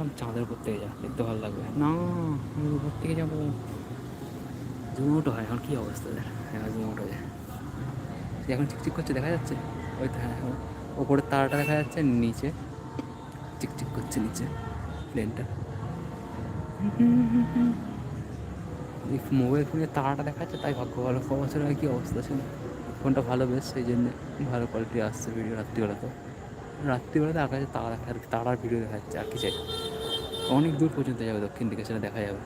বললাম চাঁদের উপর থেকে যা দেখতে ভালো লাগবে। না আমি উপর থেকে যাব। জুমোটো হয় এখন কী অবস্থা দেখ? হ্যাঁ জুমোটো যায় এখন চিকচিক করছে দেখা যাচ্ছে? ওই তো হ্যাঁ ও- ওপরের তারাটা দেখা যাচ্ছে নিচে। চিকচিক করছে নিচে প্লেনটা। মোবাইল ফোনে তারাটা দেখা যাচ্ছে তাই ভাগ্য ভালো। আগে কী অবস্থা ছিল? ফোনটা ভালো বেশ সেই জন্য ভালো কোয়ালিটি আসছে ভিডিও রাত্রিবেলা তো রাত্রিবেলাতে আকাশে তারা দেখা তারার ভিডিও দেখা যাচ্ছে আর কি চাই? অনেক দূর পর্যন্ত যাবে, দক্ষিণ দিকে সেটা দেখা যাবে।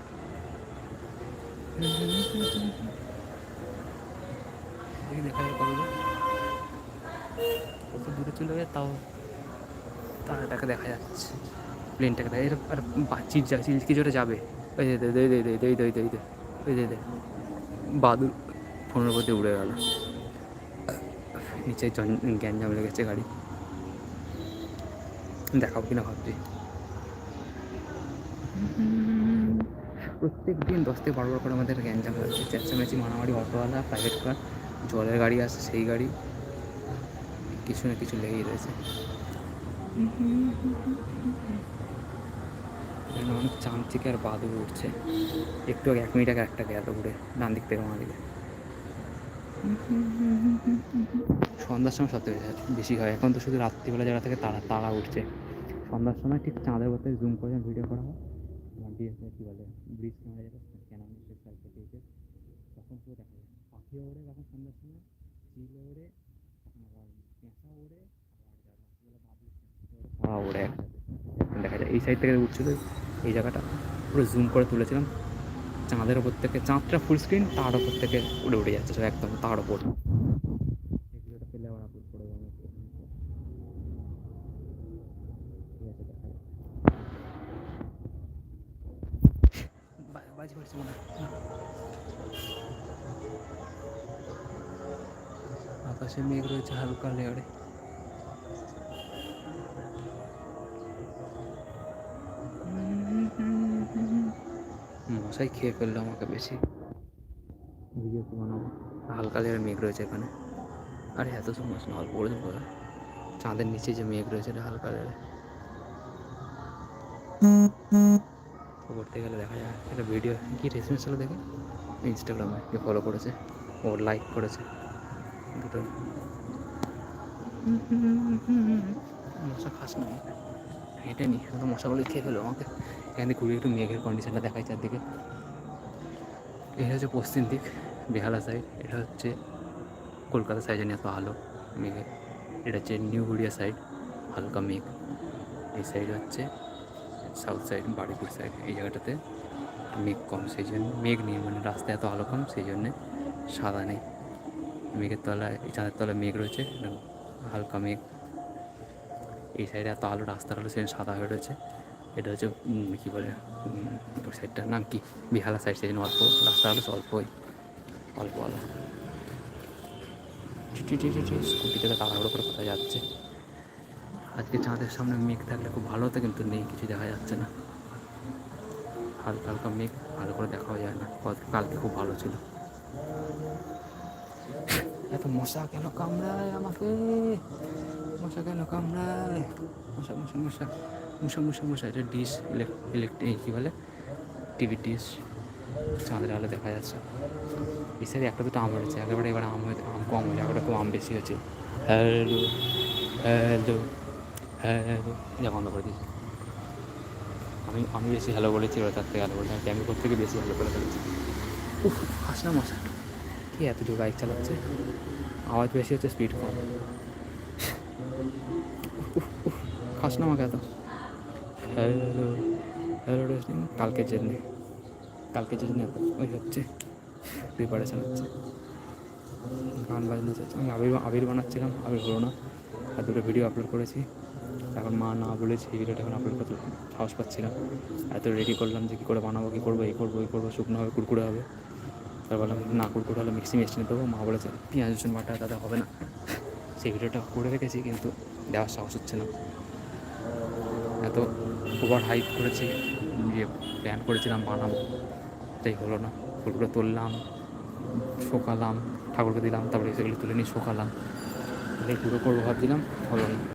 দেখা যাবে কত দূরে চলে যায় তাও তারাটাকে দেখা যাচ্ছে। প্লেনটাকে দেখা এর আর বাচ্চির যাচ্ছে কিছু যাবে। ওই দে দই দই দই দই দই দই ওই দে দে বাদুর ফোনের মধ্যে উড়ে গেল। নিচে জ্ঞান জাম লেগেছে গাড়ি। দেখাও কিনা ভাবছি। প্রত্যেক দিন দশ থেকে বারো বার করে আমাদের গ্যাঞ্জাম হচ্ছে চেঁচামেচি, মারামারি, অটোওয়ালা প্রাইভেট কার জলের গাড়ি আছে সেই গাড়ি। কিছু না কিছু লেগেই রয়েছে। অনেক চামচিকে আর বাদুর উঠছে। একটু আগে এক মিনিট আগে একটা গেল ঘুরে, ডান দিক থেকে বাঁ দিকে। সন্ধ্যার সময় সবথেকে বেশি হয় এখন তো শুধু রাত্রিবেলা যারা থেকে তারা তারা উঠছে। সন্ধ্যার সময় ঠিক চাঁদের মধ্যে জুম করে ভিডিও করা হয়। আমার কী বলে, ব্রিজ ক্যামেরা যেটা ক্যানান সেলফি দিয়েছে তখন পুরো দেখা যায়। পাখি ওড়ে যখন সন্ধ্যার সময়, চিল ওড়ে, আবার পেঁচা ওড়ে, আবার ওড়ে একসাথে দেখা যায়, এই সাইড থেকে উঠছিল, এই জায়গাটা পুরো জুম করে তুলেছিলাম। চাঁদের ওপর থেকে, চাঁদটা ফুল স্ক্রিন তার ওপর থেকে উড়ে উড়ে যাচ্ছে, সব একদম তার ওপর এই ভিডিওটা পেলে আবার আপলোড করে দেবো ঠিক আছে দেখা যাক। বা- বাজি পড়ছে মনে হয়। না। আকাশে মেঘ রয়েছে হালকা লেয়ারে মশাই খেয়ে ফেলল আমাকে বেশি ভিডিও কি বানাবো হালকা লেয়ার মেঘ রয়েছে এখানে আরে এত সমস্যা না অল্প করে বলা চাঁদের নিচে যে মেঘ রয়েছে এটা হালকা লেয়ারে করতে গেলে দেখা যায়, একটা ভিডিও কি রেসপন্স হলো দেখে? ইনস্টাগ্রামে কে ফলো করেছে, ও লাইক করেছে। দুটো। মশা খাস না। হেঁটে নি শুধু মশাগুলো খেয়ে ফেলো আমাকে। এখান ঘুরে একটু মেঘের কন্ডিশনটা দেখায় চারদিকে। এটা হচ্ছে পশ্চিম দিক, বেহালা সাইড এটা হচ্ছে কলকাতা সাইডে নিয়ে এত আলো, মেঘে। এটা হচ্ছে নিউ গড়িয়া সাইড হালকা মেঘ। এই সাইড হচ্ছে সাউথ সাইড বাড়িপুর সাইড এই জায়গাটাতে মেঘ কম, সেই জন্য মেঘ নেই মানে রাস্তায় এত আলো কম, সেই জন্যে সাদা নেই। মেঘের তলায় চাঁদের তলায় মেঘ রয়েছে হালকা মেঘ। এই সাইডে এত আলো, রাস্তার আলো সেখানে সাদা হয়ে রয়েছে। এটা হচ্ছে কী বলে ওই সাইডটার নাম কি? বিহালা সাইড সেই জন্য অল্প, রাস্তার আলো অল্পই অল্প আলো। স্কুটিতে তাড়াহুড়ো করে কোথায় যাচ্ছে? আজকে চাঁদের সামনে মেঘ থাকলে খুব ভালো হতো, কিন্তু নেই, কিছু দেখা যাচ্ছে না। হালকা হালকা মেঘ, ভালো করে দেখাও যায় না। কালকে খুব ভালো ছিল। এত মশা কেন কামড়ায় আমাকে? মশা কেন কামড়ায়? মশা মশা মশা মশা মশা মশা, এটা ডিশ ইলেকট্রিক কী বলে? টিভি ডিশ, চাঁদের আলো দেখা যাচ্ছে। এই একটা দুটো আম হয়েছে একেবারে এবার আম আম কম হয়েছে একেবারে খুব আম বেশি হয়েছে। Hello hello. বন্ধ করে দিয়েছি। আমি আমি বেশি হ্যালো বলেছি, ওরা তার থেকে হ্যালো বলেছি। আমি ক্যামেরা থেকে বেশি হ্যালো করে ফেলেছি। উফ, হাস না মশা। কি এত জোর বাইক চালাচ্ছে? আওয়াজ বেশি হচ্ছে স্পিড কম। খাস না আমাকে এত। হ্যালো হ্যালো রেস্টিং কালকের জন্য কালকের জন্য ওই হচ্ছে। প্রিপারেশন হচ্ছে গান বাজনা আমি আবির আবির বানাচ্ছিলাম, আবির হলো না। আর দুটো ভিডিও আপলোড করেছি। এখন মা না বলেছে এই ভিডিওটা এখন আপলোড করতে সাহস পাচ্ছি না। এত রেডি করলাম যে কী করে বানাবো, কী করব, এই করব এই করব, শুকনো হবে, কুড়কুড়ে হবে। তারপর বললাম না, কুড়কুড়ে হলে মিক্সি মেশিনে দেবো। মা বলেছে, পেঁয়াজ, রসুন বাটা দাদা হবে না। সেই ভিডিওটা করে রেখেছি কিন্তু দেওয়ার সাহস হচ্ছে না। এত ওভার হাইপ করেছি দিয়ে প্ল্যান করেছিলাম বানাবো। তাই হলো না, ফুলগুলো তুললাম, শোকালাম, ঠাকুরকে দিলাম, তারপরে সেগুলো তুলে নিয়ে শোকালাম। তাহলে পুরো করব ভাবছিলাম, হলো না।